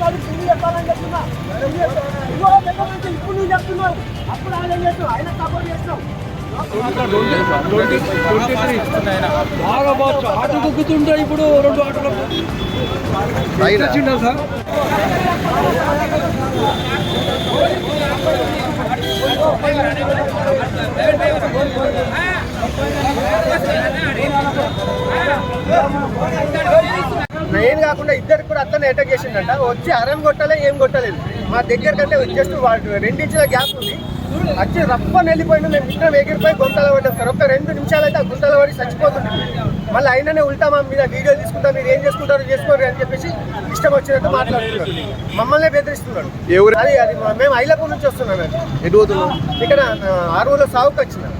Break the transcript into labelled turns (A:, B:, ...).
A: చెప్పాలని చెప్తున్నా ఇదిగో దగ్గర ఇప్పుడు నువ్వు చెప్తున్నావు అప్పుడు ఆయన ఏం చేస్తున్నావు ఆయన సపోర్ట్ చేస్తున్నావు
B: బాగా బాగా ఆటో కుక్కుతుంటే ఇప్పుడు రెండు ఆటోలు వచ్చిందా సార్
A: నేను కాకుండా ఇద్దరు అతను అటాక్ చేసిండంట? వచ్చి అరం కొట్టలే ఏం కొట్టలేదు. మా దగ్గర కంటే జస్ట్ వాడు రెండించిన గ్యాప్ ఉంది. వచ్చి రప్పని వెళ్ళిపోయినా మేము ఇద్దరం ఎగిరిపోయి గుంతల పడ్డాం సార్. ఒక్క రెండు నిమిషాలు అయితే ఆ గుంతల పడి చచ్చిపోతుంది మళ్ళీ అయిననే ఉల్టా మా మీద వీడియో తీసుకుంటా మీరు ఏం చేసుకుంటారో చేసుకోరు అని చెప్పేసి ఇష్టం వచ్చినట్టు మాట్లాడుతున్నాడు. మమ్మల్ని బెదిరిస్తున్నాడు.
C: ఎవరు?
A: అది అది మేము ఐలపూర్ నుంచి వస్తున్నాం ఇక్కడ ఆరువులో సాగుకు వచ్చినాం.